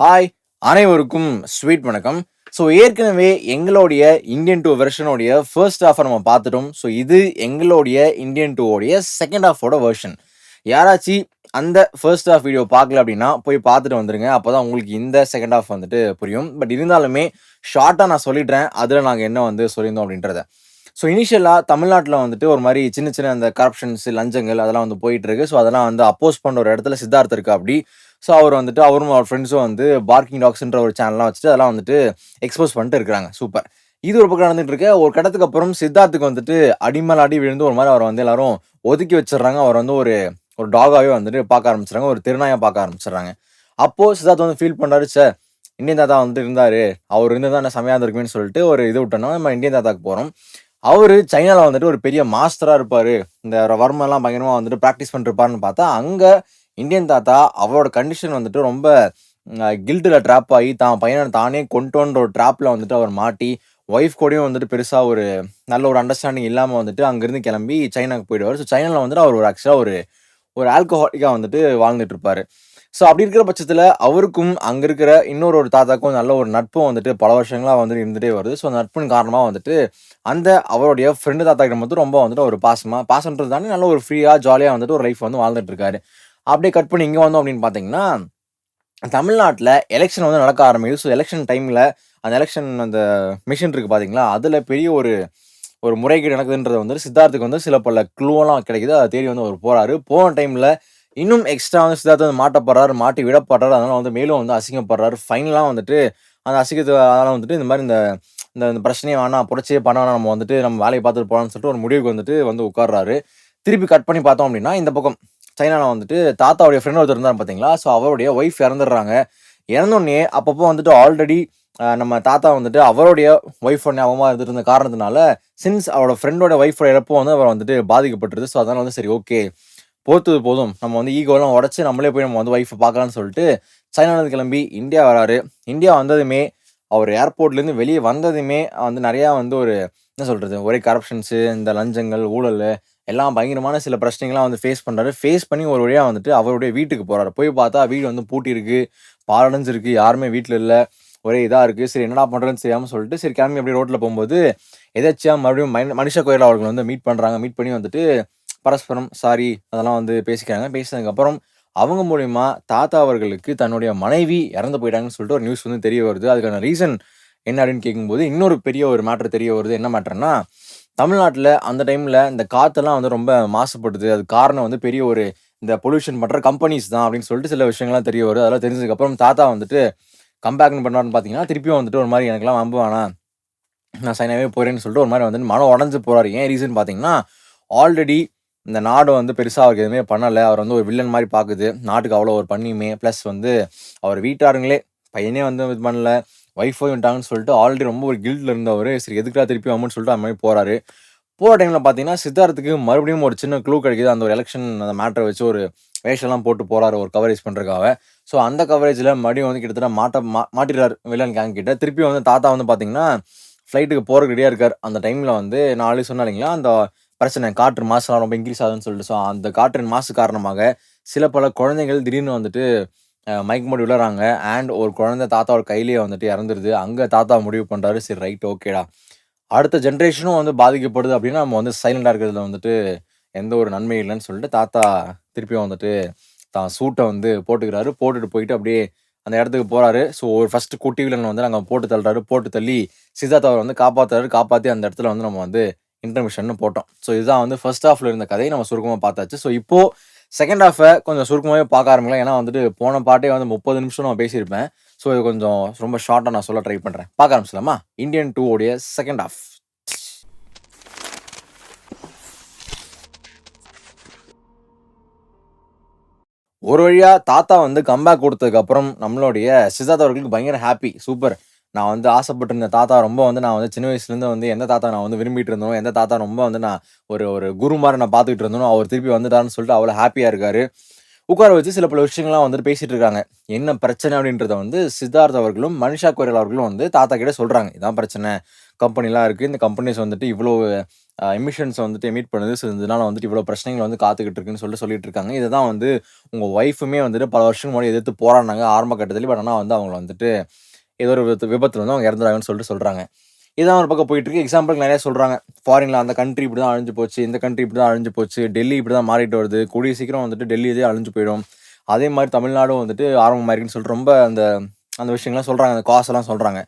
Hi அனைவருக்கும் sweet வணக்கம். So ஏற்கனவே எங்களுடைய இந்தியன் டூ வெர்ஷனுடைய ஃபர்ஸ்ட் ஆஃபர் நம்ம பார்த்துட்டோம். ஸோ இது எங்களுடைய இந்தியன் டூவோடைய செகண்ட் ஆஃபோட வெர்ஷன் யாராச்சும் அந்த ஃபர்ஸ்ட் ஆஃப் வீடியோ பார்க்கல அப்படின்னா போய் பார்த்துட்டு வந்துருங்க. அப்போ தான் உங்களுக்கு இந்த செகண்ட் ஆஃப் வந்துட்டு புரியும். பட் இருந்தாலுமே ஷார்ட்டாக நான் சொல்லிடுறேன். அதில் நாங்கள் என்ன வந்து சொல்லியிருந்தோம் அப்படின்றத. ஸோ இனிஷியலாக தமிழ்நாட்டில் வந்துட்டு ஒரு மாதிரி சின்ன சின்ன அந்த கரப்ஷன்ஸ் லஞ்சங்கள் அதெல்லாம் வந்து போயிட்டு இருக்கு. ஸோ அதெல்லாம் வந்து அப்போஸ் பண்ணுற ஒரு இடத்துல சித்தார்த் இருக்கா அப்படி. ஸோ அவர் வந்துட்டு அவரும் அவர் ஃப்ரெண்ட்ஸும் வந்து பார்க்கிங் டாக்ஸ்ன்ற ஒரு சேனல்லாம் வச்சுட்டு அதெல்லாம் வந்துட்டு எக்ஸ்போஸ் பண்ணிட்டு இருக்கிறாங்க. சூப்பர் இது ஒரு பக்கம் நடந்துட்டு இருக்கு. ஒரு கடத்துக்கு அப்புறம் சித்தார்த்துக்கு வந்துட்டு அடிமலாடி அடி விழுந்து ஒரு மாதிரி அவரை வந்து எல்லாரும் ஒதுக்கி வச்சிடுறாங்க. அவர் வந்து ஒரு ஒரு டாகாவே வந்துட்டு பார்க்க ஆரம்பிச்சிடுறாங்க. ஒரு திருநாயை பார்க்க ஆரம்பிச்சிடுறாங்க. அப்போது சித்தார்த் வந்து ஃபீல் பண்ணாரு சார் இந்தியன் தாத்தா வந்துட்டு இருந்தார். அவர் இருந்து தான் செமையாக இருந்திருக்குன்னு சொல்லிட்டு ஒரு இது விட்டோம்னா நம்ம இந்தியன் தாத்தாக்கு போகிறோம் அவரு சைனாவில் வந்துட்டு ஒரு பெரிய மாஸ்டராக இருப்பார். இந்த வர்மெல்லாம் பயங்கரமாக வந்துட்டு ப்ராக்டிஸ் பண்ணிருப்பாருன்னு பார்த்தா அங்கே இந்தியன் தாத்தா அவரோட கண்டிஷன் வந்துட்டு ரொம்ப கில்ட்டில் ட்ராப் ஆகி தான் பையனை தானே கொண்டோன்ற ஒரு ட்ராப்பில் வந்துட்டு அவர் மாட்டி ஒய்ஃப் கூடயும் வந்துட்டு பெருசாக ஒரு நல்ல ஒரு அண்டர்ஸ்டாண்டிங் இல்லாமல் வந்துட்டு அங்கேருந்து கிளம்பி சைனாக்கு போயிடுவார். ஸோ சைனாவில் வந்துட்டு அவர் ஒரு ஆக்சுவலாக ஒரு ஒரு ஆல்கஹாலிக்காக வந்துட்டு வாழ்ந்துட்டு இருப்பார். ஸோ அப்படி இருக்கிற பட்சத்தில் அவருக்கும் அங்கே இருக்கிற இன்னொரு ஒரு தாத்தாக்கும் நல்ல ஒரு நட்பும் வந்துட்டு பல வருஷங்களாக வந்துட்டு இருந்துகிட்டே வருது. ஸோ நட்பின் காரணமாக வந்துட்டு அந்த அவருடைய ஃப்ரெண்டு தாத்தா கிட்ட மட்டும் ரொம்ப வந்துட்டு ஒரு பாசமாக பாசன்றது தானே நல்ல ஒரு ஃப்ரீயாக ஜாலியாக வந்துட்டு ஒரு லைஃப் வந்து வாழ்ந்துட்டு இருக்காரு. அப்படியே கட் பண்ணி இங்கே வந்தோம் அப்படின்னு பார்த்தீங்கன்னா தமிழ்நாட்டில் எலெக்ஷன் வந்து நடக்க ஆரம்பிக்குது. ஸோ எலெக்ஷன் டைமில் அந்த எலெக்ஷன் அந்த மிஷின் இருக்குது பார்த்தீங்களா? அதில் பெரிய ஒரு ஒரு முறைகேடு நடக்குதுன்றது வந்து சித்தார்த்துக்கு வந்து சில பல க்ளூவெல்லாம் கிடைக்குது. அதை தேடி வந்து அவர் போகிறாரு போன டைமில் இன்னும் எக்ஸ்ட்ரா வந்து சித்தார்த்து வந்து மாட்டப்படுறாரு மாட்டி விடப்படுறாரு. அதனால் வந்து மேலும் வந்து அசிங்கப்படுறாரு. ஃபைனலாக வந்துட்டு அந்த அசிங்கத்து அதனால் வந்துட்டு இந்த மாதிரி இந்த இந்த இந்த பிரச்சனையை வேணாம் புரட்சியே பண்ண வேணாம் நம்ம வந்துட்டு நம்ம வேலையை பார்த்துட்டு போகலாம்னு சொல்லிட்டு ஒரு முடிவுக்கு வந்துட்டு வந்து உட்கார்றாரு. திருப்பி கட் பண்ணி பார்த்தோம் அப்படின்னா இந்த பக்கம். சைனாவில் வந்துட்டு தாத்தாவுடைய ஃப்ரெண்ட் ஒருத்தர் இருந்தார் பார்த்தீங்களா ஸோ அவருடைய ஒய்ஃப் இறந்துடுறாங்க. இறந்தோடனே அப்பப்போ வந்துட்டு ஆல்ரெடி நம்ம தாத்தா வந்துட்டு அவருடைய ஒய்ஃப் ஞாபகமாக இருந்துட்டு இருந்த காரணத்தினால சின்ஸ் அவரோட ஃப்ரெண்டோட ஒய்ஃபோட இறப்போ வந்து அவர் வந்துட்டு பாதிக்கப்பட்டுருது. ஸோ அதனால வந்து சரி ஓகே போர்த்தது போதும். நம்ம வந்து ஈகோலாம் உடச்சி நம்மளே போய் நம்ம வந்து ஒய்ஃபை பார்க்கலாம்னு சொல்லிட்டு சைனாலேருந்து கிளம்பி இந்தியா வராரு. இந்தியா வந்ததுமே அவர் ஏர்போர்ட்லேருந்து வெளியே வந்ததுமே வந்து நிறையா வந்து ஒரு என்ன சொல்கிறது ஒரே கரப்ஷன்ஸு இந்த லஞ்சங்கள் ஊழல் எல்லாம் பயங்கரமான சில பிரச்சனைகள்லாம் வந்து ஃபேஸ் பண்ணுறாரு ஃபேஸ் பண்ணி ஒரு வழியாக வந்துட்டு அவருடைய வீட்டுக்கு போகிறாரு போய் பார்த்தா வீடு வந்து பூட்டியிருக்கு பாலடைஞ்சிருக்கு. யாருமே வீட்டில் இல்லை. ஒரே இதாக இருக்குது சரி என்னடா பண்ணுறதுன்னு தெரியாமல் சொல்லிட்டு சரி கிளம்பி அப்படியே ரோட்டில் போகும்போது எதாச்சியாக மறுபடியும் மனி மனுஷ கோயில் அவர்கள் வந்து மீட் பண்ணுறாங்க மீட் பண்ணி வந்துட்டு பரஸ்பரம் சாரி அதெல்லாம் வந்து பேசிக்கிறாங்க. பேசினதுக்கப்புறம் அவங்க மூலிமா தாத்தா அவர்களுக்கு தன்னுடைய மனைவி இறந்து போயிட்டாங்கன்னு சொல்லிட்டு ஒரு நியூஸ் வந்து தெரிய வருது. அதுக்கான ரீசன் என்ன அப்படின்னு கேட்கும்போது இன்னொரு பெரிய ஒரு மேட்ரு தெரிய வருது. என்ன மேட்ருன்னா தமிழ்நாட்டில் அந்த டைமில் இந்த காற்றெல்லாம் வந்து ரொம்ப மாசுபடுது. அது காரணம் வந்து பெரிய ஒரு இந்த பொல்யூஷன் பண்ணுற கம்பெனிஸ் தான் அப்படின்னு சொல்லிட்டு சில விஷயங்கள்லாம் தெரிய வரும். அதெல்லாம் தெரிஞ்சதுக்கப்புறம் தாத்தா வந்துட்டு கம்பேக்னு பண்ணார்னு பார்த்தீங்கன்னா திருப்பியும் வந்துட்டு ஒரு மாதிரி எனக்குலாம் வம்பு வேணாம். நான் சைனாவே போகிறேன்னு சொல்லிட்டு ஒரு மாதிரி வந்துட்டு மனம் உடஞ்சு போகிறாரு ஏன் ரீசன் பார்த்தீங்கன்னா ஆல்ரெடி இந்த நாடு வந்து பெருசாக அவருக்கு எதுவுமே பண்ணலை. அவர் வந்து ஒரு வில்லன் மாதிரி பார்க்குது நாட்டுக்கு அவ்வளோ ஒரு பண்ணியுமே. ப்ளஸ் வந்து அவர் வீட்டாருங்களே பையனே வந்து இது பண்ணல. ஒய்ஃபை வந்துட்டாங்கன்னு சொல்லிட்டு ஆல்ரெடி ரொம்ப ஒரு கில்ட்டில் இருந்தவர். சரி எதுக்குடா திருப்பி அம்மன்னு சொல்லிட்டு அந்த மாதிரி போகிறாரு போகிற டைமில் பார்த்தீங்கன்னா சித்தார்த்துக்கு மறுபடியும் ஒரு சின்ன க்ளூ கிடைக்குது. அந்த ஒரு எலெக்ஷன் அந்த மேட்டரை வச்சு ஒரு வேஷெல்லாம் போட்டு போகிறாரு ஒரு கவரேஜ் பண்ணுறக்காக ஸோ அந்த கவரேஜில் மறுபடியும் வந்து கிட்டத்தட்ட மாட்ட மா மாட்டிடுறாரு வில்லன் கேங் கிட்ட. திருப்பி வந்து தாத்தா வந்து பார்த்தீங்கன்னா ஃப்ளைட்டுக்கு போகிறக்கு ரெடியாக இருக்கார். அந்த டைமில் வந்து நாலு சொன்னாலிங்களா அந்த பிரச்சனை காற்று மாசுலாம் ரொம்ப இன்க்ரீஸ் ஆகுதுன்னு சொல்லிட்டு. ஸோ அந்த காற்றின் மாசு காரணமாக சில பல குழந்தைகள் திடீர்னு வந்துட்டு மைக் மூடி விழுறாங்க அண்ட் ஒரு குழந்தை தாத்தாவோட கையிலேயே வந்துட்டு இறந்துருது. அங்கே தாத்தா முடிவு பண்ணுறாரு சரி ரைட் ஓகேடா அடுத்த ஜென்ரேஷனும் வந்து பாதிக்கப்படுது அப்படின்னா நம்ம வந்து சைலண்டாக இருக்கிறதுல வந்துட்டு எந்த ஒரு நன்மை இல்லைன்னு சொல்லிட்டு தாத்தா திருப்பியும் வந்துட்டு தான் சூட்டை வந்து போட்டுக்கிறாரு. போட்டுட்டு போயிட்டு அப்படியே அந்த இடத்துக்கு போகிறாரு ஸோ ஒரு ஃபஸ்ட்டு குட்டி வில்லன் வந்து நாங்கள் போட்டு தள்ளுறாரு. போட்டு தள்ளி சிதாத்தாவை வந்து காப்பாற்றுறாரு காப்பாற்றி அந்த இடத்துல வந்து நம்ம வந்து இன்டர்மிஷன் போட்டோம். ஸோ இதுதான் வந்து ஃபர்ஸ்ட் ஆஃப்ல இருந்த கதையை நம்ம சுருக்கமாக பார்த்தாச்சு. ஸோ இப்போது செகண்ட் ஹாஃபை கொஞ்சம் சுருக்கமாகவே பார்க்க ஆரம்பிக்கலாம். ஏன்னா வந்துட்டு போன பாட்டே வந்து முப்பது நிமிஷம் நான் பேசியிருப்பேன். ஸோ இது கொஞ்சம் ரொம்ப ஷார்ட்டாக நான் சொல்ல ட்ரை பண்ணுறேன் பார்க்க ஆரம்பிச்சலாமா இந்தியன் டூ உடைய செகண்ட் ஹாஃப் ஒரு வழியாக தாத்தா வந்து கம்பேக் கொடுத்ததுக்கப்புறம் நம்மளுடைய சித்தார்த் அவர்களுக்கு பயங்கர ஹாப்பி சூப்பர் நான் வந்து ஆசைப்பட்டிருந்த தாத்தா ரொம்ப வந்து நான் வந்து சின்ன வயசுலேருந்து வந்து எந்த தாத்தா நான் வந்து விரும்பிட்டு இருந்தோம் எந்த தாத்தா ரொம்ப வந்து நான் ஒரு ஒரு குரு மாதிரி நான் பார்த்துக்கிட்டு இருந்தோம் அவர் திருப்பி வந்துட்டாருன்னு சொல்லிட்டு அவ்வளோ ஹாப்பியாக இருக்காரு. உட்கார வச்சு சில பல விஷயங்கள்லாம் வந்துட்டு பேசிட்டு இருக்காங்க. என்ன பிரச்சனை அப்படின்றத வந்து சித்தார்த் அவர்களும் மனிஷா கோயல் அவர்களும் வந்து தாத்தா கிட்ட சொல்கிறாங்க இதான் பிரச்சனை. கம்பெனிலாம் இருக்குது இந்த கம்பெனிஸ் வந்துட்டு இவ்வளோ எமிஷன்ஸ் வந்துட்டு எமிட் பண்ணுது. ஸோ இதனால் வந்துட்டு இவ்வளோ பிரச்சனைகள் வந்து காத்துக்கிட்டு இருக்குன்னு சொல்லிட்டு சொல்லிட்டு இருக்காங்க. இதை தான் வந்து உங்கள் ஒய்ஃபுமே வந்துட்டு பல வருஷம் முன்னாடி எதிர்த்து போராடினாங்க ஆரம்ப கட்டத்தில். பட் ஆனால் வந்து அவங்கள வந்துட்டு ஏதோ ஒரு விபத்து விபத்தில் வந்து அவங்க இறந்துறாங்கன்னு சொல்லிட்டு சொல்கிறாங்க இதான் ஒரு பக்கம் போயிட்டு இருக்கு. எக்ஸாம்பிளுக்கு நிறைய சொல்கிறாங்க ஃபாரினில் அந்த கண்ட்ரி இப்படி தான் அழிஞ்சு போச்சு இந்த கண்ட்ரி இப்படி தான் அழிஞ்சு போச்சு டெல்லி இப்படி தான் மாறிட்டு வருது. கூடிய சீக்கிரம் வந்துட்டு டெல்லி இதே அழிஞ்சு போயிடும். அதே மாதிரி தமிழ்நாடும் வந்துட்டு ஆரம்பமாக இருக்குன்னு சொல்லிட்டு ரொம்ப அந்த அந்த விஷயங்கள்லாம் சொல்கிறாங்க அந்த காசெல்லாம் சொல்கிறாங்க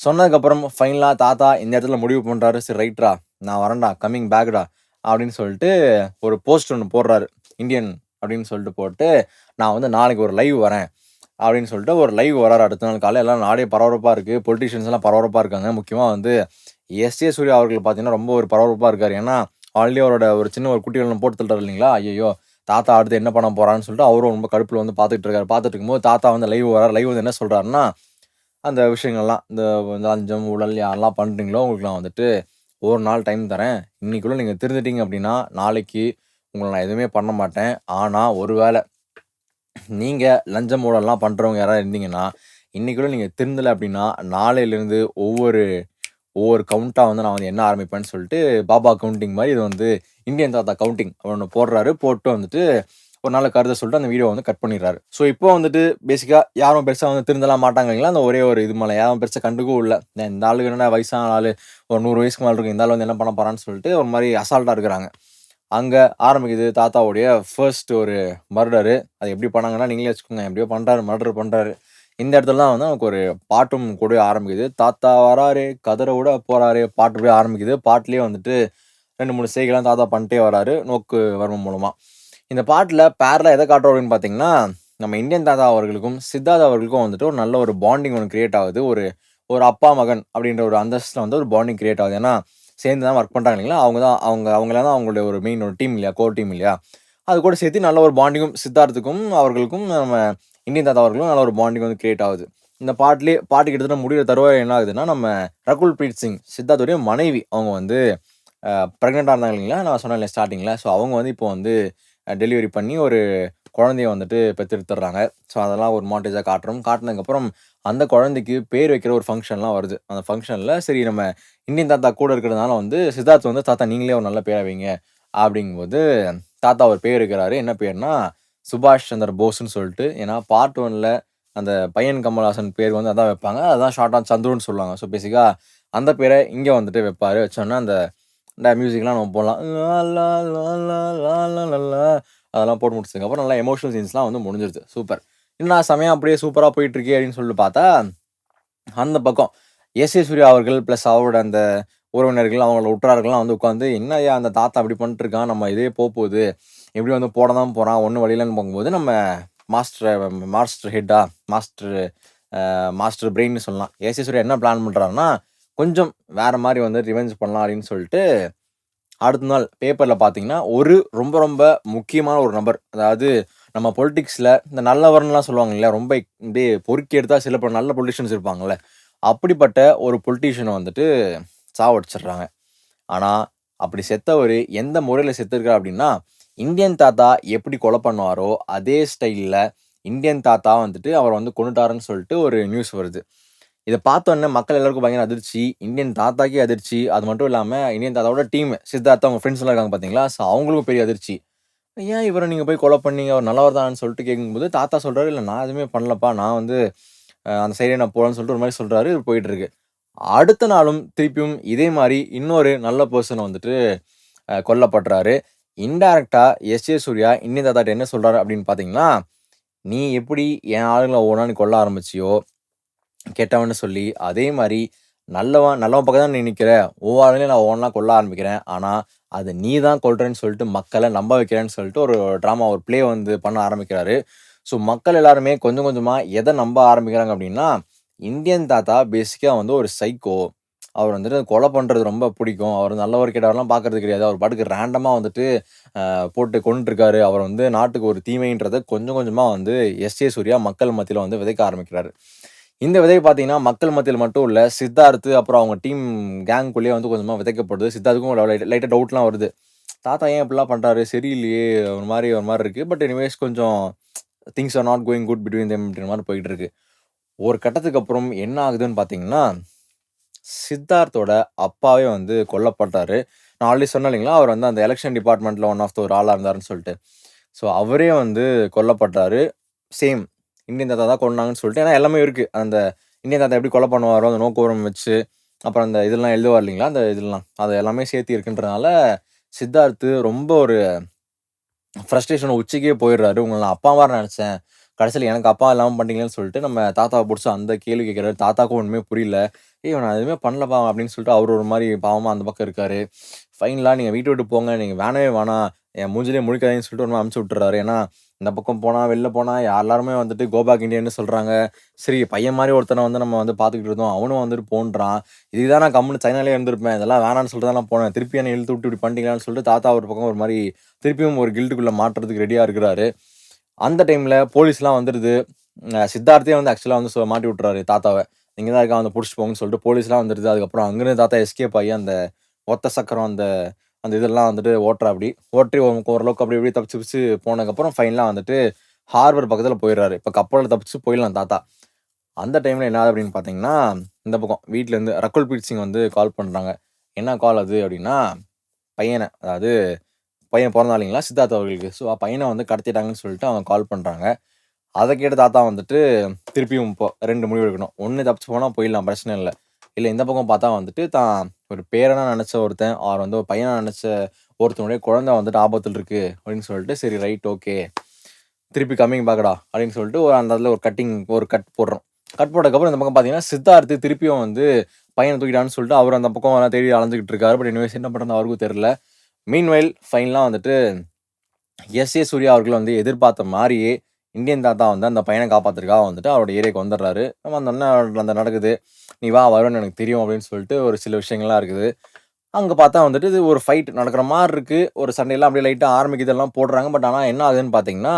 சொன்னதுக்கப்புறம் ஃபைனலாக தாத்தா இந்த இடத்துல முடிவு பண்ணுறாரு சரி ரைட்ரா நான் வரேன்டா. கம்மிங் பேக்டா அப்படின்னு சொல்லிட்டு ஒரு போஸ்ட் ஒன்று போடுறாரு. இந்தியன் அப்படின்னு சொல்லிட்டு போட்டு நான் வந்து நாளைக்கு ஒரு லைவ் வரேன். அப்படின்னு சொல்லிட்டு ஒரு லைவ் வராரு. அடுத்த நாள் காலையில் எல்லாம் நாடே பரபரப்பாக இருக்குது பொலிட்டிஷியன்ஸ் எல்லாம் பரபரப்பாக இருக்காங்க. முக்கியமாக வந்து எஸ் ஏ சூர்யா அவர்கள் பார்த்தீங்கன்னா ரொம்ப ஒரு பரபரப்பாக இருக்கார். ஏன்னா ஆல்ரெடி அவரோட ஒரு சின்ன ஒரு குட்டி ஒன்று போட்டு தள்ளுறாரு இல்லைங்களா? ஐயோ தாத்தா அடுத்து என்ன பண்ண போகிறான்னு சொல்லிட்டு அவரும் ரொம்ப கடுப்பில் வந்து பார்த்துட்டு இருக்காரு. பார்த்துட்டு இருக்கும்போது தாத்தா வந்து லைவ் வரார். லைவ் வந்து என்ன சொல்கிறாருன்னா அந்த விஷயங்கள்லாம் இந்த லஞ்சம் ஊழல் யாரெல்லாம் பண்ணுறீங்களோ உங்களுக்கு நான் வந்துட்டு ஒரு நாள் டைம் தரேன். இன்றைக்குள்ளே நீங்கள் திருந்துட்டீங்க அப்படின்னா நாளைக்கு உங்களை நான் எதுவுமே பண்ண மாட்டேன். ஆனால் ஒரு வேளை நீங்கள் லஞ்சம் ஊழல்லாம் பண்ணுறவங்க யாராவது இருந்தீங்கன்னா இன்னைக்குள்ள நீங்கள் திருந்தலை அப்படின்னா நாளையிலேருந்து ஒவ்வொரு ஒவ்வொரு கவுண்ட்டாக வந்து நான் வந்து என்ன ஆரம்பிப்பேன்னு சொல்லிட்டு பாபா கவுண்டிங் மாதிரி இது வந்து இந்தியன் தாத்தா கவுண்டிங் ஒன்று போடுறாரு. போட்டு வந்துட்டு ஒரு நாள் கருத சொல்லிட்டு அந்த வீடியோ வந்து கட் பண்ணிடுறாரு. ஸோ இப்போ வந்துட்டு பேசிக்காக யாரும் பெருசாக வந்து திருந்தலாம் மாட்டாங்க இல்லைங்களா அந்த ஒரே ஒரு இது மேலே யாரும் பெருசாக கண்டுக்கவும் இல்லை. இந்த ஆளுக்கு என்ன வயசான ஆள் ஒரு நூறு வயசுக்கு மேலே இருக்கும் இந்த ஆள் வந்து என்ன பண்ண போறான்னு சொல்லிட்டு ஒரு மாதிரி அசால்ட்டாக இருக்கிறாங்க. அங்கே ஆரம்பிக்குது தாத்தாவுடைய ஃபர்ஸ்ட் ஒரு மர்டரு அது எப்படி பண்ணாங்கன்னா நீங்களே வச்சுக்கோங்க எப்படியோ பண்ணுறாரு மர்டர் பண்ணுறாரு இந்த இடத்துல தான் வந்து நமக்கு ஒரு பாட்டும் கூட ஆரம்பிக்குது. தாத்தா வராரு கதரை விட போகிறாரு பாட்டு போய் ஆரம்பிக்குது. பாட்டிலே வந்துட்டு ரெண்டு மூணு செய்கலாம் தாத்தா பண்ணிட்டே வராரு நோக்கு வர்மம் மூலமாக இந்த பாட்டில் பேரில் எதை காட்டுறோம் அப்படின்னு பார்த்தீங்கன்னா நம்ம இந்தியன் தாத்தா அவர்களுக்கும் சித்தார்த் அவர்களுக்கும் வந்துட்டு ஒரு நல்ல ஒரு பாண்டிங் ஒன்று கிரியேட் ஆகுது. ஒரு ஒரு அப்பா மகன் அப்படின்ற ஒரு அந்தஸ்தில் வந்து ஒரு பாண்டிங் கிரியேட் ஆகுது. ஏன்னா சேர்ந்து தான் ஒர்க் பண்ணுறாங்க இல்லைங்களா? அவங்க தான் அவங்க அவங்கள தான் அவங்களுடைய ஒரு மெயின் ஒரு டீம் இல்லையா? கோர் டீம் இல்லையா? அது கூட சேர்த்து நல்ல ஒரு பாண்டிங்கும் சித்தார்த்துக்கும் அவர்களுக்கும் நம்ம இந்தியன் தாத்தா அவர்களும் நல்ல ஒரு பாண்டிங் வந்து கிரியேட் ஆகுது. இந்த பாட்டிலே பாட்டு கிட்டத்தட்ட முடிகிற தருவாய் என்ன ஆகுதுன்னா நம்ம ரகுல் பிரீத் சிங் சித்தார்த்துடைய மனைவி அவங்க வந்து ப்ரெக்னெண்ட்டாக இருந்தாங்க இல்லைங்களா? நான் சொன்னேன் ஸ்டார்டிங்கில் ஸோ அவங்க வந்து இப்போ வந்து டெலிவரி பண்ணி ஒரு குழந்தைய வந்துட்டு பெற்றெடுத்துடுறாங்க. ஸோ அதெல்லாம் ஒரு மாண்டேஜாக காட்டுறோம். காட்டினதுக்கப்புறம் அந்த குழந்தைக்கு பேர் வைக்கிற ஒரு ஃபங்க்ஷன்லாம் வருது. அந்த ஃபங்க்ஷனில் சரி நம்ம இந்தியன் தாத்தா கூட இருக்கிறதுனால வந்து சித்தார்த் வந்து தாத்தா நீங்களே ஒரு நல்ல பேரை வைங்க. அப்படிங்கும்போது தாத்தா ஒரு பேர் இருக்கிறாரு என்ன பேர்னா சுபாஷ் சந்திர போஸ்ன்னு சொல்லிட்டு ஏன்னா பார்ட் ஒனில் அந்த பையன் கமல்ஹாசன் பேர் வந்து அதான் வைப்பாங்க. அதான் ஷார்ட்டாக சந்துருன்னு சொல்லுவாங்க. ஸோ பேசிக்காக அந்த பேரை இங்கே வந்துட்டு வைப்பார். வச்சோன்னா அந்த இந்த மியூசிக்லாம் நம்ம போடலாம். லா, அதெல்லாம் போட்டு முடிச்சதுக்கப்புறம் நல்லா எமோஷனல் சீன்ஸ்லாம் வந்து முடிஞ்சிருது. சூப்பர் என்ன சமயம் அப்படியே சூப்பராக போயிட்டுருக்கே அப்படின்னு சொல்லிட்டு பார்த்தா அந்த பக்கம் எஸ் ஏ சூர்யா அவர்கள் ப்ளஸ் அவரோட அந்த உறவினர்கள் அவங்களோட உற்றார்கள்லாம் வந்து உட்காந்து என்னய்யா அந்த தாத்தா அப்படி பண்ணிட்டு இருக்கான் நம்ம இதே போக போகுது எப்படி வந்து போட தான் போகிறான் ஒன்றும் வழியிலன்னு போகும்போது நம்ம மாஸ்டர் மாஸ்டர் ஹெட்டா மாஸ்டர் மாஸ்டர் பிரெயின்னு சொல்லலாம். ஏசி சூர்யா என்ன பிளான் பண்ணுறாருன்னா கொஞ்சம் வேறு மாதிரி வந்து ரிவெஞ்ச் பண்ணலாம் அப்படின்னு சொல்லிட்டு அடுத்த நாள் பேப்பரில் பார்த்தீங்கன்னா ஒரு ரொம்ப ரொம்ப முக்கியமான ஒரு நபர் அதாவது நம்ம பொலிட்டிக்ஸில் இந்த நல்லவர்லாம் சொல்லுவாங்க இல்லையா ரொம்ப இப்படியே பொறுக்கி எடுத்தால் சில பல நல்ல பொலிட்டிஷியன்ஸ் இருப்பாங்கல்ல அப்படிப்பட்ட ஒரு பொலிட்டீஷியனை வந்துட்டு சாவடிச்சிடுறாங்க. ஆனால் அப்படி செத்தவர் எந்த முறையில் செத்துருக்கார் அப்படின்னா இந்தியன் தாத்தா எப்படி கொலை பண்ணுவாரோ அதே ஸ்டைலில் இந்தியன் தாத்தா வந்துட்டு அவரை வந்து கொண்டுட்டாருன்னு சொல்லிட்டு ஒரு நியூஸ் வருது. இதை பார்த்தோன்னே மக்கள் எல்லாருக்கும் பயங்கர அதிர்ச்சி. இந்தியன் தாத்தாக்கே அதிர்ச்சி. அது மட்டும் இல்லாமல் இந்தியன் தாத்தாவோட டீம் சித்தார்த்தா அவங்க ஃப்ரெண்ட்ஸ்லாம் இருக்காங்க பார்த்தீங்களா ஸோ அவங்களுக்கும் பெரிய அதிர்ச்சி. ஏன் இவரை நீங்கள் போய் கொலை பண்ணீங்க? அவர் நல்லவர் தான்னு சொல்லிட்டு கேட்கும்போது தாத்தா சொல்கிறாரு இல்லை நான் எதுவுமே பண்ணலப்பா. நான் வந்து அந்த சைடே நான் போகலான்னு சொல்லிட்டு ஒரு மாதிரி சொல்கிறாரு போயிட்டு போயிட்டுருக்கு அடுத்த நாளும் திருப்பியும் இதே மாதிரி இன்னொரு நல்ல பர்சன் வந்துட்டு கொல்லப்படுறாரு. இன்டைரக்டாக எஸ் ஏ சூர்யா இன்னி தாத்தாட்ட என்ன சொல்கிறாரு அப்படின்னு பார்த்தீங்கன்னா நீ எப்படி என் ஆளுங்களை ஒவ்வொன்றா நீ கொல்ல ஆரம்பிச்சியோ கெட்டவன்னு சொல்லி அதே மாதிரி நல்லவன் நல்லவன் பக்கம் தான் நீ நிற்கிற ஒவ்வொரு நான் ஓனா கொல்ல ஆரம்பிக்கிறேன். ஆனால் அது நீ தான் கொள்றேன்னு சொல்லிட்டு மக்களை நம்ப வைக்கிறேன்னு சொல்லிட்டு ஒரு ட்ராமா ஒரு ப்ளே வந்து பண்ண ஆரம்பிக்கிறாரு. ஸோ மக்கள் எல்லாருமே கொஞ்சம் கொஞ்சமாக எதை நம்ப ஆரம்பிக்கிறாங்க அப்படின்னா இந்தியன் தாத்தா பேசிக்காக வந்து ஒரு சைக்கோ அவர் வந்துட்டு கொலை பண்ணுறது ரொம்ப பிடிக்கும். அவர் நல்லவர் கேட்டவரெலாம் பார்க்கறது கிடையாது. அவர் பாட்டுக்கு ரேண்டமாக வந்துட்டு போட்டு கொண்டுருக்காரு அவர் வந்து நாட்டுக்கு ஒரு தீமைன்றதை கொஞ்சம் கொஞ்சமாக வந்து எஸ். ஏ சூர்யா மக்கள் மத்தியில் வந்து விதைக்க ஆரம்பிக்கிறாரு. இந்த விதை பார்த்தீங்கன்னா மக்கள் மத்தியில் மட்டும் இல்லை சித்தார்த்து அப்புறம் அவங்க டீம் கேங்குள்ளேயே வந்து கொஞ்சமாக விதைக்கப்படுது. சித்தார்த்துக்கும் லைட்டாக டவுட்லாம் வருது. தாத்தா ஏன் இப்படிலாம் பண்ணுறாரு சரியில்லையே ஒரு மாதிரி ஒரு மாதிரி இருக்குது பட் எனிவேஸ் கொஞ்சம் things are not going good between them அப்படின்ற மாதிரி போயிட்டு இருக்கு. ஒரு கட்டத்துக்கு அப்புறம் என்ன ஆகுதுன்னு பார்த்தீங்கன்னா சித்தார்த்தோட அப்பாவே வந்து கொல்லப்பட்டாரு. நான் ஆல்ரெடி சொன்னேன் இல்லைங்களா? அவர் வந்து அந்த எலெக்ஷன் டிபார்ட்மெண்ட்டில் ஒன் ஆஃப் த ஒரு ஆளாக இருந்தாருன்னு சொல்லிட்டு. ஸோ அவரே வந்து கொல்லப்பட்டாரு. சேம் இந்தியன் தாத்தா தான் கொண்டாங்கன்னு சொல்லிட்டு ஏன்னா எல்லாமே இருக்குது அந்த இந்தியன் தாத்தா எப்படி கொலை பண்ணுவாரோ அந்த நோக்கோரம் வச்சு அப்புறம் அந்த இதெல்லாம் எழுதுவார் இல்லைங்களா? அந்த இதெல்லாம். அது எல்லாமே சேர்த்து இருக்குன்றனால சித்தார்த்து ரொம்ப ஒரு ஃப்ரஸ்ட்ரேஷன் உச்சிக்கே போயிடுறாரு. உங்களை நான் அப்பா மாதிரி நினச்சேன். கடைசியில் எனக்கு அப்பா இல்லாமல் பண்ணிங்களேன்னு சொல்லிட்டு நம்ம தாத்தாவை பிடிச்சி அந்த கேள்வி கேட்குறாரு. தாத்தாக்கும் ஒன்றுமே புரியல. ஏய் நான் எதுவுமே பண்ணலப்பா அப்படின்னு சொல்லிட்டு அவர் ஒரு மாதிரி பாவமாக அந்த பக்கம் இருக்கார். ஃபைனலாக நீங்கள் வீட்டை விட்டு போங்க. நீங்கள் வேணவே வேணாம். என் மூஞ்சிலே முழிக்காதீங்கன்னு சொல்லிட்டு ஒன்று அமுச்சு விட்டுறாரு. ஏன்னா இந்த பக்கம் போனால் வெளில போனால் எல்லாருமே வந்துட்டு கோபாக் இண்டியன்னு சொல்கிறாங்க சரி பையன் மாதிரி ஒருத்தனை வந்து நம்ம வந்து பார்த்துக்கிட்டு இருந்தோம். அவனும் வந்துட்டு போன்றான். இதுக்கு தான் நான் கம்முன்னு சைனாலே இருந்திருப்பேன். இதெல்லாம் வேணான்னு சொல்லிட்டு தான் நான் போனேன். திருப்பி என்ன இழுத்து விட்டு இப்படி பண்ணிட்டீங்களான்னு சொல்லிட்டு தாத்தா ஒரு பக்கம் ஒரு மாதிரி திருப்பியும் ஒரு கில்ட்டுக்குள்ளே மாட்டுறதுக்கு ரெடியாக இருக்கிறாரு. அந்த டைமில் போலீஸ்லாம் வந்துடுது சித்தார்த்தே வந்து ஆக்சுவலாக வந்து மாட்டி விட்டுறாரு தாத்தாவை. நீங்கள் தான் இருக்கா வந்து பிடிச்சிட்டு போங்கன்னு சொல்லிட்டு போலீஸ்லாம் வந்துடுது அதுக்கப்புறம் அங்கேருந்து தாத்தா எஸ்கேப் ஆகி அந்த ஒத்த சக்கரம் அந்த அந்த இதெல்லாம் வந்துட்டு ஓட்டுறா அப்படி. ஓட்டி ஓரளவுக்கு அப்படி இப்படி தப்பிச்சு தப்பிச்சு போனதுக்கப்புறம் ஃபைனலாக வந்துட்டு ஹார்பர் பக்கத்தில் போயிடுறாரு. இப்போ கப்பலில் தப்பிச்சு போயிடலாம் தாத்தா. அந்த டைமில் என்ன ஆகுது அப்படின்னு பார்த்தீங்கன்னா இந்த பக்கம் வீட்டிலேருந்து ரகுல் பீட் சிங் வந்து கால் பண்ணுறாங்க என்ன கால் அது அப்படின்னா பையனை அதாவது பையன் பிறந்தாளிங்களா இல்லைங்களா சித்தார்த் அவர்களுக்கு. ஸோ பையனை வந்து கடத்திட்டாங்கன்னு சொல்லிட்டு அவங்க கால் பண்ணுறாங்க அதை கேட்டு தாத்தா வந்துட்டு திருப்பியும் இப்போ ரெண்டு முடிவு எடுக்கணும். ஒன்று தப்பிச்சு போனால் போயிடலாம் பிரச்சனை இல்லை. இல்லை இந்த பக்கம் பார்த்தா வந்துட்டு தான் ஒரு பேரனா நினச்ச ஒருத்தன் அவர் வந்து ஒரு பையனா நினச்ச ஒருத்தனுடைய குழந்தை வந்துட்டு ஆபத்தில் இருக்கு அப்படின்னு சொல்லிட்டு சரி ரைட் ஓகே திருப்பி கம்மிங் பார்க்கடா அப்படின்னு சொல்லிட்டு ஒரு அந்த இடத்துல ஒரு கட்டிங் ஒரு கட் போடுறோம். கட் போட்டதுக்கப்புறம் இந்த பக்கம் பார்த்தீங்கன்னா சித்தார்த்து திருப்பியும் வந்து பையனை தூக்கிட்டான்னு சொல்லிட்டு அவர் அந்த பக்கம் எல்லாம் தேடி அலைஞ்சிக்கிட்டு இருக்காரு. பட் இனிமேல் என்ன பண்ணுறது அவருக்கும் தெரியல. மீன்வைல் ஃபைனலாக வந்துட்டு எஸ் ஏ சூர்யா அவர்கள் வந்து எதிர்பார்த்த மாதிரியே இந்தியன் தாத்தா வந்து அந்த பையனை காப்பாத்துறதுக்காக வந்துட்டு அவரோட ஏரியாவுக்கு வந்துடுறாரு. நம்ம அந்த அண்ணன் அந்த நடக்குது. நீ வா வரும்னு எனக்கு தெரியும் அப்படின்னு சொல்லிட்டு ஒரு சில விஷயங்கள்லாம் இருக்குது. அங்கே பார்த்தா வந்துட்டு இது ஒரு ஃபைட் நடக்கிற மாதிரி இருக்குது ஒரு சண்டையெல்லாம் அப்படியே லைட்டாக ஆரம்பிக்குது எல்லாம் போடுறாங்க. பட் ஆனால் என்ன ஆகுதுன்னு பார்த்தீங்கன்னா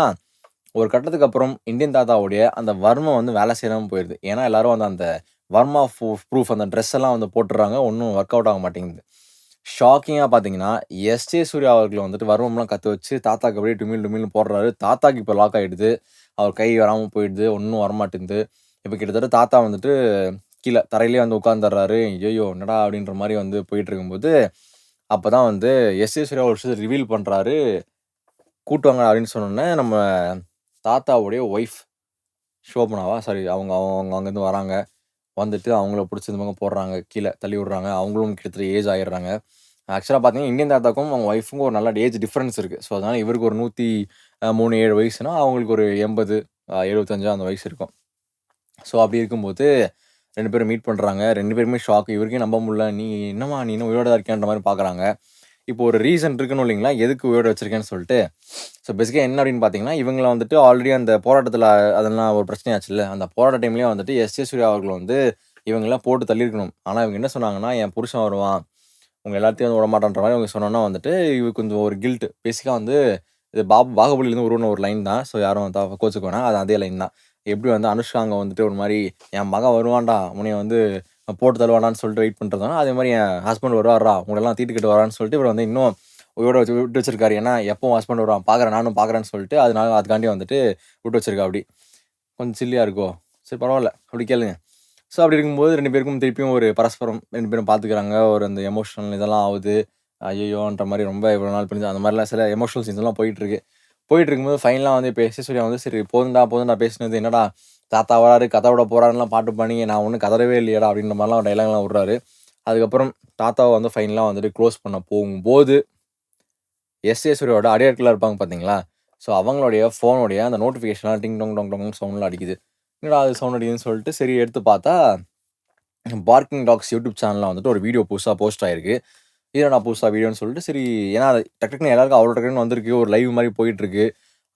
ஒரு கட்டத்துக்கு அப்புறம் இந்தியன் தாத்தாவுடைய அந்த வர்மம் வந்து வேலை செய்யாமல் போயிடுது ஏன்னா எல்லாரும் வந்து அந்த வர்மா ப்ரூஃப் அந்த ட்ரெஸ் எல்லாம் வந்து போட்டுடுறாங்க. ஒன்றும் ஒர்க் அவுட் ஆக மாட்டேங்குது. ஷாக்கிங்காக பார்த்தீங்கன்னா எஸ்.ஜே. சூர்யா அவர்கள் வந்துட்டு வர்மம்லாம் கற்று வச்சு தாத்தாக்கு அப்படியே டுமில் டுமில்னு போடுறாரு. தாத்தாக்கு இப்போ லாக் ஆகிடுது அவர் கை வராமல் போயிடுது. ஒன்றும் வரமாட்டேங்குது. இப்போ கிட்டத்தட்ட தாத்தா வந்துட்டு கீழே தரையிலே வந்து உட்காந்துடுறாரு ஐயோ என்னடா அப்படின்ற மாதிரி வந்து போயிட்டு இருக்கும்போது அப்போ தான் வந்து எஸ். சூர்யா ஒரு விஷயத்தை ரிவீல் பண்ணுறாரு கூட்டுவாங்க அப்படின்னு சொன்னோன்னே நம்ம தாத்தாவுடைய ஒய்ஃப் ஷோபனாவா? சாரி அவங்க அவங்க அங்கேருந்து வராங்க. வந்துட்டு அவங்கள பிடிச்சி இந்த பக்கம் போடுறாங்க கீழே தள்ளி விடுறாங்க. அவங்களும் கிட்டத்தட்ட ஏஜ் ஆயிடுறாங்க. ஆக்சுவலாக பார்த்தீங்கன்னா இந்தியன் தாத்தாக்கும் அவங்க ஒய்ஃபுக்கும் ஒரு நல்ல ஏஜ் டிஃப்ரென்ஸ் இருக்குது ஸோ அதனால் இவருக்கு ஒரு நூற்றி மூணு ஏழு வயசுனா அவங்களுக்கு ஒரு எண்பது எழுபத்தஞ்சா அந்த வயசு இருக்கும். ஸோ அப்படி இருக்கும்போது ரெண்டு பேரும் மீட் பண்ணுறாங்க ரெண்டு பேருமே ஷாக் இவருக்கே நம்ப முடியல. நீ என்னம்மா நீ இன்னும் உயிரோட இருக்கியான்ற மாதிரி பார்க்குறாங்க இப்போ ஒரு ரீசன் இருக்கணும் இல்லைங்களா? எதுக்கு உயிரோட வச்சிருக்கேன்னு சொல்லிட்டு. ஸோ பேசிக்காக என்ன அப்படின்னு பார்த்தீங்கன்னா இவங்கள வந்துட்டு ஆல்ரெடி அந்த போராட்டத்தில் அதெல்லாம் ஒரு பிரச்சனையாச்சுல்ல. அந்த போராட்ட டைம்லேயே வந்துட்டு எஸ். ஜே. சூர்யா அவர்கள் வந்து இவங்கெல்லாம் போட்டு தள்ளியிருக்கணும். ஆனால் இவங்க என்ன சொன்னாங்கன்னா என் புருஷன் வருவான். உங்கள் எல்லாத்தையும் வந்து விடமாட்டேன்ற மாதிரி இவங்க சொன்னோன்னா வந்துட்டு இவங்க கொஞ்சம் ஒரு கில்ட் பேசிக்காக வந்து இது பாபு பாகுபலிலேருந்து உருவான ஒரு லைன் தான். ஸோ யாரும் தா கோச்சுக்கு அது அதே லைன் தான். எப்படி வந்து அனுஷ்காங்க வந்துட்டு ஒரு மாதிரி என் மகன் வருவான்டா. உன்னைய வந்து போட்டு தருவானான்னு சொல்லிட்டு வெயிட் பண்ணுறதுனா அதே மாதிரி என் ஹஸ்பண்ட் வருவாரா உங்களெல்லாம் தீட்டுக்கிட்டு வரான்னு சொல்லிட்டு இவர் வந்து இன்னும் உயிரோட வச்சு விட்டு வச்சிருக்காரு. ஏன்னா எப்போ ஹஸ்பண்ட் வருவான் பார்க்குறேன் நானும் பார்க்குறேன்னு சொல்லிட்டு அதனால அதுக்காண்டி வந்துட்டு விட்டு வச்சிருக்கா அப்படி. கொஞ்சம் சில்லியாக இருக்கோ? சரி பரவாயில்ல. அப்படி கேளுங்க. ஸோ அப்படி இருக்கும்போது ரெண்டு பேருக்கும் திருப்பியும் ஒரு பரஸ்பரம் ரெண்டு பேரும் பார்த்துக்கிறாங்க ஒரு அந்த எமோஷனல் இதெல்லாம் ஆகுது. ஐயோன்ற மாதிரி ரொம்ப இவ்வளோ நாள் பிரிஞ்சு அந்த மாதிரிலாம் சில எமோஷனல் சீன்ஸ்லாம் போயிட்டுருக்கு போயிட்டு இருக்கு. போயிட்டு இருக்கும்போது ஃபைனலாக வந்து பேசி சொல்லி சூர்யா வந்து சரி போதுண்டா போதுண்டா பேசினது என்னடா தாத்தா வராரு கதை விட போகிறாருலாம் பாட்டு பண்ணி நான் ஒன்றும் கதறவே இல்லையடா அப்படின்ற மாதிரிலாம் டைலாக்லாம் விட்றாரு. அதுக்கப்புறம் தாத்தாவை வந்து ஃபைனலாக வந்துட்டு க்ளோஸ் பண்ண போகும்போது எஸ் ஏஸ்வரியோட அடியாட்களாக இருப்பாங்க பார்த்தீங்களா? ஸோ அவங்களுடைய ஃபோனுடைய அந்த நோட்டிஃபிகேஷன்லாம் டிங் டொங் டொங் டொங் சவுண்டில் அடிக்குது. என்னடா அது சவுண்ட் அடிக்குதுன்னு சொல்லிட்டு சரி எடுத்து பார்த்தா பார்க்கிங் டாக்ஸ் யூடியூப் சேனலில் வந்துட்டு ஒரு வீடியோ புதுசாக போஸ்ட் ஆகிருக்கு இது நான் புதுசாக வீடியோன்னு சொல்லிட்டு சரி ஏன்னா டக்கு டக்குன்னு எல்லாருக்கும் அவ்வளோ டக்குன்னு வந்திருக்கு ஒரு லைவ் மாதிரி போயிட்டுருக்கு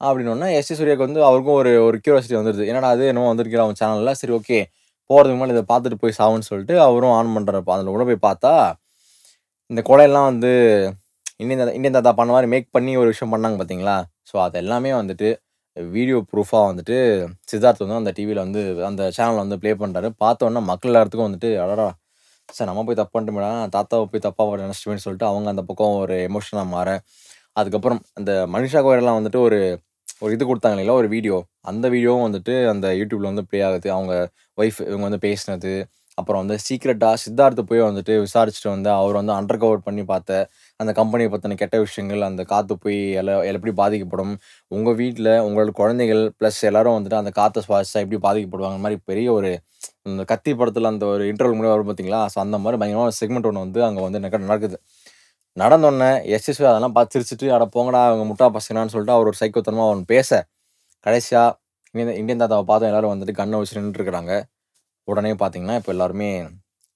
அப்படின்னோடனே எஸ் சி சூர்யாவுக்கு வந்து அவருக்கும் ஒரு ஒரு கியூரியாசிட்டி வந்துருது. என்னடா அது என்னமோ வந்திருக்கிற அவன் சேனலில் சரி ஓகே. போகிறதுக்கு முன்னாடி இதை பார்த்துட்டு போய் சாவுன்னு சொல்லிட்டு அவரும் ஆன் பண்ணுறப்ப அதில் கூட போய் பார்த்தா இந்த கொலையெல்லாம் வந்து இந்தியன் தாத்தா இந்தியன் தாத்தா பண்ண மாதிரி மேக் பண்ணி ஒரு விஷயம் பண்ணாங்க பார்த்தீங்களா? ஸோ அது எல்லாமே வந்துட்டு வீடியோ ப்ரூஃபாக வந்துட்டு சித்தார்த் வந்து அந்த டிவியில் வந்து அந்த சேனலில் வந்து ப்ளே பண்ணுறாரு பார்த்தோன்னா மக்கள் எல்லாத்துக்கும் வந்துட்டு அடடா! சார் நம்ம போய் தப்பு பண்ணிட்டு தாத்தாவை போய் தப்பாக நினச்சிட்டுமேன்னு சொல்லிட்டு அவங்க அந்த பக்கம் ஒரு எமோஷனாக மாற அதுக்கப்புறம் அந்த மனிஷா கோயரெல்லாம் வந்துட்டு ஒரு ஒரு இது கொடுத்தாங்க இல்லைங்களா? ஒரு வீடியோ. அந்த வீடியோவும் வந்துட்டு அந்த யூடியூப்ல வந்து ப்ளே ஆகுது. அவங்க ஒய்ஃப் இவங்க வந்து பேசினது. அப்புறம் வந்து சீக்ரெட்டாக சித்தார்த்து போய் வந்துட்டு விசாரிச்சுட்டு வந்து அவர் வந்து அண்டர் கவர் பண்ணி பார்த்த அந்த கம்பெனியை பற்றின கெட்ட விஷயங்கள் அந்த காற்று போய் எல்லாம் எப்படி பாதிக்கப்படும்? உங்கள் வீட்டில் உங்களோட குழந்தைகள் ப்ளஸ் எல்லாரும் வந்துட்டு அந்த காற்றை சுவாசிச்சா எப்படி பாதிக்கப்படுவாங்க? அந்த மாதிரி பெரிய ஒரு இந்த கத்தி படத்தில் அந்த ஒரு இன்டர்வல் முன்னாடி வரும் பார்த்தீங்களா ஸோ அந்த மாதிரி பயங்கரமான செக்மெண்ட் ஒன்று வந்து அங்கே வந்து நடக்குது. நடந்தோடனே எஸ்எஸ்வி அதெல்லாம் பார்த்து சிரிச்சிட்டு அட போங்கடா அவங்க முட்டா பசங்கன்னு சொல்லிட்டு அவர் ஒரு சைக்கோத்தனமாக அவன் பேச கடைசியாக இந்தியன் இந்தியன் தாத்தாவை பார்த்தோம் எல்லாரும் வந்துட்டு கண்ணை வச்சு நின்றுருக்குறாங்க உடனே பார்த்தீங்கன்னா இப்போ எல்லாருமே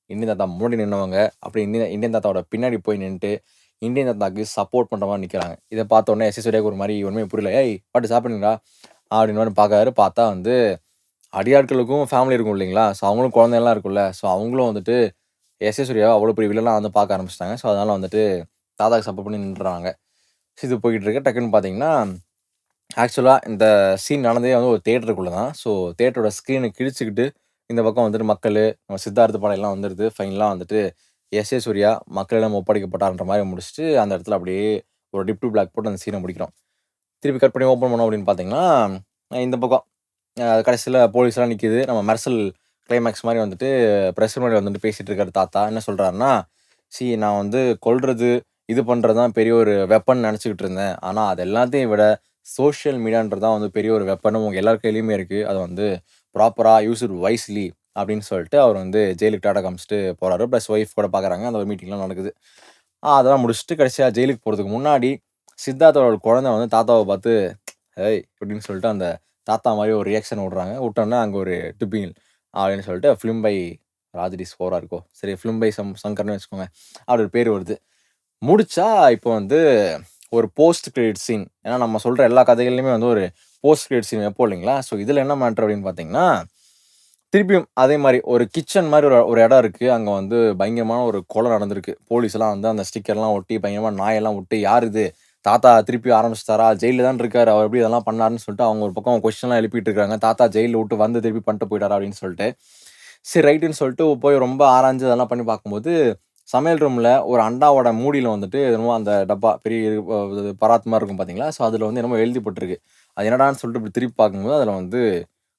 இந்தியன் தாத்தா முன்னாடி நின்னவங்க அப்படி இந்தியன் இந்தியன் தாத்தாவோட பின்னாடி போய் நின்றுட்டு இந்தியன் தாத்தாக்கு சப்போர்ட் பண்ணுற மாதிரி நிற்கிறாங்க இதை பார்த்தோன்னே உடனே ஒரு மாதிரி ஒன்றுமே புரியல. ஏய் பாட்டு சாப்பிடுங்களா அப்படின்னு மாதிரி பார்க்காரு பார்த்தா வந்து அடியாட்களுக்கும் ஃபேமிலி இருக்கும் இல்லைங்களா? ஸோ அவங்களும் குழந்தையெல்லாம் இருக்கும்ல. ஸோ அவங்களும் வந்துட்டு எஸ் எஸ் சூர்யாவை அவ்வளோ பெரிய வில்லெலாம் வந்து பார்க்க ஆரம்பிச்சிட்டாங்க. ஸோ அதனால் வந்துட்டு தாதாக்கு சப்போர்ட் பண்ணி நின்றுறாங்க. ஸோ இது போய்கிட்டு இருக்கு. டக்குன்னு பார்த்தீங்கன்னா ஆக்சுவலாக இந்த சீன் நடந்தே வந்து ஒரு தேட்டருக்குள்ளே தான். ஸோ தேட்டரோட ஸ்க்ரீனை கிழிச்சிக்கிட்டு இந்த பக்கம் வந்துட்டு மக்கள் நம்ம சித்தார்த்த படையெல்லாம் வந்துடுது ஃபைனலாக வந்துட்டு எஸ் ஏ சூர்யா மக்களிடம் ஒப்படைக்கப்பட்டார்ன்ற மாதிரி முடிச்சுட்டு அந்த இடத்துல அப்படியே ஒரு டிப் டு பிளாக் போட்டு அந்த சீனை முடிக்கிறோம். திருப்பி கட் பண்ணி ஓப்பன் பண்ணோம் அப்படின்னு பார்த்தீங்கன்னா இந்த பக்கம் கடைசியில் போலீஸ்லாம் நிற்கிது நம்ம மெர்சல் கிளைமேக்ஸ் மாதிரி வந்துட்டு ப்ரெஸ் மாதிரி வந்துட்டு பேசிகிட்டு இருக்கிற தாத்தா. என்ன சொல்கிறாருன்னா சி நான் வந்து கொல்றது இது பண்ணுறது தான் பெரிய ஒரு வெப்பன் நினச்சிக்கிட்டு இருந்தேன். ஆனால் அது எல்லாத்தையும் விட சோஷியல் மீடியான்றது தான் வந்து பெரிய ஒரு வெப்பனும் உங்கள் எல்லார் கையிலையுமே இருக்குது அது வந்து ப்ராப்பராக யூஸ் இட் வைஸ்லி அப்படின்னு சொல்லிட்டு அவர் வந்து ஜெயிலுக்கு டாட்டா காமிச்சிட்டு போகிறாரு ப்ளஸ் ஒய்ஃப் கூட பார்க்குறாங்க அந்த ஒரு மீட்டிங்லாம் நடக்குது. அதெல்லாம் முடிச்சுட்டு கடைசியாக ஜெயிலுக்கு போகிறதுக்கு முன்னாடி சித்தார்த்தோட குழந்தை வந்து தாத்தாவை பார்த்து ஏய் அப்படின்னு சொல்லிட்டு அந்த தாத்தா மாதிரி ஒரு ரியாக்ஷன் விட்றாங்க விட்டோன்னா அங்கே ஒரு டிப்பிங் அப்படின்னு சொல்லிட்டு ஃபிலிம் பை ராஜடி ஸ்கோராக இருக்கோ. சரி ஃபிலிம் பை சம் சங்கர்னு வச்சுக்கோங்க. ஒரு பேர் வருது. முடிச்சா இப்போ வந்து ஒரு போஸ்ட் கிரெடிட் சீன் ஏன்னா நம்ம சொல்கிற எல்லா கதைகள்லையுமே வந்து ஒரு போஸ்ட் கிரெடிட் சீன் எப்போ இல்லைங்களா? ஸோ இதில் என்ன மேட்ரு அப்படின்னு பார்த்தீங்கன்னா திருப்பியும் அதே மாதிரி ஒரு கிச்சன் மாதிரி ஒரு ஒரு இடம் இருக்குது அங்கே வந்து பயங்கரமான ஒரு கொலை நடந்திருக்கு. போலீஸ்லாம் வந்து அந்த ஸ்டிக்கர்லாம் ஒட்டி பயங்கரமாக நாயெல்லாம் விட்டு யார் இது? தாத்தா திருப்பி ஆரம்பிச்சிட்டாரா? ஜெயிலில் தான் இருக்காரு அவர் எப்படி இதெல்லாம் பண்ணாருன்னு சொல்லிட்டு அவங்க ஒரு பக்கம் கொஸ்டின்லாம் எழுப்பிட்டு இருக்காங்க. தாத்தா ஜெயிலில் விட்டு வந்து திருப்பி பண்ணிட்டு போயிட்டாரா அப்படின்னு சொல்லிட்டு. சரி ரைட்டுன்னு சொல்லிட்டு போய் ரொம்ப ஆராய்ஞ்சு அதெல்லாம் பண்ணி பார்க்கும்போது சமையல் ரூமில் ஒரு அண்டாவோட மூடியில் வந்துட்டு என்னமோ அந்த டப்பா பெரிய பராத் மாதிரி இருக்கும் பார்த்தீங்களா ஸோ அதில் வந்து என்னமோ எழுதி போட்டிருக்கு. அது என்னடான்னு சொல்லிட்டு இப்படி திருப்பி பார்க்கும்போது அதில் வந்து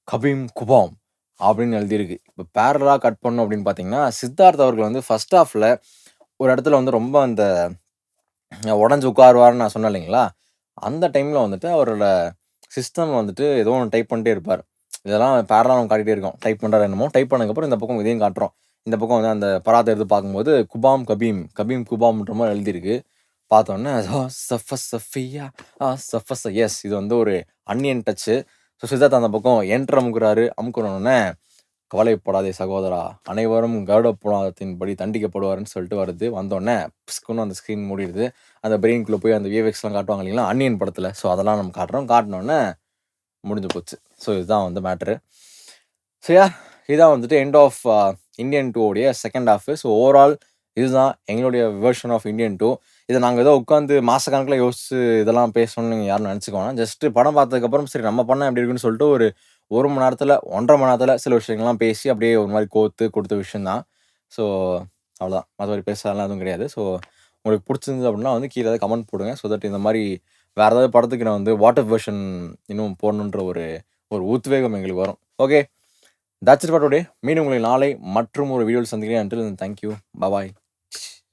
கபீம் குபாம் அப்படின்னு எழுதியிருக்கு. இப்போ பேரலாக கட் பண்ணோம் அப்படின்னு பார்த்தீங்கன்னா சித்தார்த் அவர்கள் வந்து ஃபர்ஸ்ட் ஆஃபில் ஒரு இடத்துல வந்து ரொம்ப அந்த உடஞ்சி உட்காருவார்னு நான் சொன்னேன் இல்லைங்களா? அந்த டைமில் வந்துட்டு அவரோட சிஸ்டம் வந்துட்டு ஏதோ ஒன்று டைப் பண்ணிட்டே இருப்பார். இதெல்லாம் பேரலாம் காட்டிகிட்டே இருக்கோம். டைப் பண்ணுறாரு என்னமோ? டைப் பண்ணதுக்கப்புறம் இந்த பக்கம் இதையும் காட்டுறோம். இந்த பக்கம் வந்து அந்த பராத்தை எடுத்து பார்க்கும்போது குபாம் கபீம் கபீம் குபாம்ன்ற மாதிரி எழுதியிருக்கு. பார்த்தோன்னே சஃப சஃபியா ஆ சஃப எஸ் இது வந்து ஒரு அன்னியன் டச்சு ஸோ சித்தார்த் அந்த பக்கம் என்ட்ரு அமுக்குறாரு. அமுக்குறோன்னே கவலைப்படாதே சகோதரா. அனைவரும் கருட புராணத்தின்படி தண்டிக்கப்படுவார்னு சொல்லிட்டு வருது. வந்தோடனே பிஸ்குன்னு அந்த ஸ்க்ரீன் மூடிடுது. அந்த பிரெயின்குள்ளே போய் அந்த விஎஃப்எக்ஸ்லாம் காட்டுவாங்க இல்லைங்களா? அன்னியன் படத்தில். ஸோ அதெல்லாம் நம்ம காட்டுறோம். காட்டினோன்னே முடிஞ்சு போச்சு. ஸோ இதுதான் வந்து மேட்ரு ஸோ யா இதான் வந்துட்டு எண்ட் ஆஃப் இந்தியன் டூவோடைய செகண்ட் ஆஃப் ஸோ ஓவரால் இதுதான் எங்களுடைய வெர்ஷன் ஆஃப் இந்தியன் டூ இதை நாங்கள் ஏதோ உட்காந்து மாதக்கணக்கில் யோசிச்சு இதெல்லாம் பேசணும்னு நீங்கள் யாரும் நினச்சிக்கோனா ஜஸ்ட்டு படம் பார்த்ததுக்கப்புறம் சரி நம்ம பண்ண எப்படி இருக்குன்னு சொல்லிட்டு ஒரு ஒரு மணி நேரத்தில் ஒன்றரை மணி நேரத்தில் சில விஷயங்கள்லாம் பேசி அப்படியே ஒரு மாதிரி கோத்து கொடுத்த விஷயந்தான் ஸோ அவ்வளோதான் மற்றபடி பேசலாம் எதுவும் கிடையாது. ஸோ உங்களுக்கு பிடிச்சிருந்தது அப்படின்னா வந்து கீழே ஏதாவது கமெண்ட் போடுங்க. ஸோ தட் இந்த மாதிரி வேறு ஏதாவது படத்துக்கு நான் வந்து வாட்டர் வெர்ஷன் இன்னும் போடணுன்ற ஒரு ஒரு உத்வேகம் எங்களுக்கு வரும். ஓகே தட்ஸ் இட் டுடே மீண்டும் உங்களுக்கு நாளை மற்றும் ஒரு வீடியோவில் சந்திக்கிறேன். அன்றில் தேங்க்யூ பபாய்